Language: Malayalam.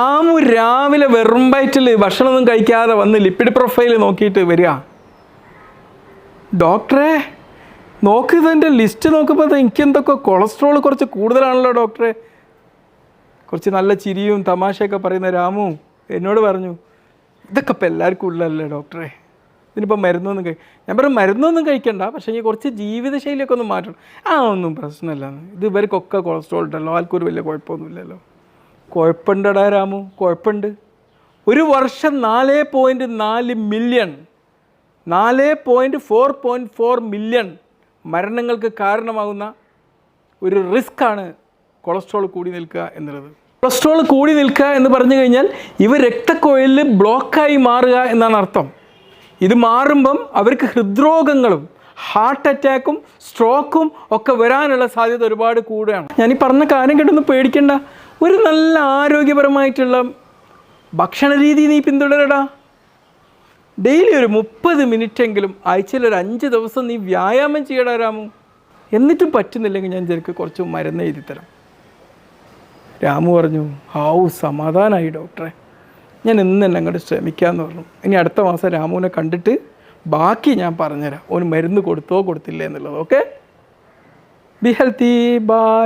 രാമു രാവിലെ വെറും വയറ്റിൽ ഭക്ഷണമൊന്നും കഴിക്കാതെ വന്ന് ലിപ്പിഡ് പ്രൊഫൈൽ നോക്കിയിട്ട് വരിക. ഡോക്ടറെ നോക്ക് ഇതെന്റെ ലിസ്റ്റ് നോക്കുമ്പോൾ എനിക്ക് എന്തൊക്കെ കൊളസ്ട്രോൾ കുറച്ച് കൂടുതലാണല്ലോ ഡോക്ടറെ. കുറച്ച് നല്ല ചിരിയും തമാശയൊക്കെ പറയുന്ന രാമു എന്നോട് പറഞ്ഞു ഇതൊക്കെ ഇപ്പം എല്ലാവർക്കും ഉള്ളതല്ലേ ഡോക്ടറെ? ഇതിനിപ്പോൾ മരുന്നൊന്നും കഴി ഞാൻ പറയും മരുന്നൊന്നും കഴിക്കണ്ട പക്ഷേ ഈ കുറച്ച് ജീവിതശൈലിയൊക്കെ ഒന്ന് മാറ്റണം. ആ ഒന്നും പ്രശ്നമില്ല. ഇത് ഇവർക്കൊക്കെ കൊളസ്ട്രോൾ ഉണ്ടല്ലോ ആൾക്കൊരു വലിയ കുഴപ്പമൊന്നുമില്ലല്ലോ. കുഴപ്പമുണ്ടടാ രാമു കുഴപ്പമുണ്ട്. ഒരു വർഷം നാല് പോയിന്റ് നാല് മില്യൺ നാല് point four point four million മരണങ്ങൾക്ക് കാരണമാകുന്ന ഒരു റിസ്ക്കാണ് കൊളസ്ട്രോൾ കൂടി നിൽക്കുക എന്നുള്ളത്. കൊളസ്ട്രോൾ കൂടി നിൽക്കുക എന്ന് പറഞ്ഞു കഴിഞ്ഞാൽ ഇവ രക്തക്കൊഴലിൽ ബ്ലോക്കായി മാറുക എന്നാണ് അർത്ഥം. ഇത് മാറുമ്പം അവർക്ക് ഹൃദ്രോഗങ്ങളും ഹാർട്ട് അറ്റാക്കും സ്ട്രോക്കും ഒക്കെ വരാനുള്ള സാധ്യത ഒരുപാട് കൂടുകയാണ്. ഞാൻ ഈ പറഞ്ഞ കാര്യം കേട്ടൊന്നും പേടിക്കണ്ട. ഒരു നല്ല ആരോഗ്യപരമായിട്ടുള്ള ഭക്ഷണ രീതി നീ പിന്തുടരടാ. ഡെയിലി ഒരു മുപ്പത് മിനിറ്റെങ്കിലും ആഴ്ചയിൽ ഒരു അഞ്ച് ദിവസം നീ വ്യായാമം ചെയ്യടാ രാമു. എന്നിട്ടും പറ്റുന്നില്ലെങ്കിൽ ഞാൻ ചെറുക്ക് കുറച്ച് മരുന്ന് എഴുതി തരാം. രാമു പറഞ്ഞു ഹാവു സമാധാനമായി ഡോക്ടറെ. ഞാൻ ഇന്ന് തന്നെ അങ്ങോട്ട് ശ്രമിക്കാമെന്ന് പറഞ്ഞു. ഇനി അടുത്ത മാസം രാമുവിനെ കണ്ടിട്ട് ബാക്കി ഞാൻ പറഞ്ഞുതരാം. ഓന് മരുന്ന് കൊടുത്തോ കൊടുത്തില്ലേ എന്നുള്ളത്. Okay be healthy by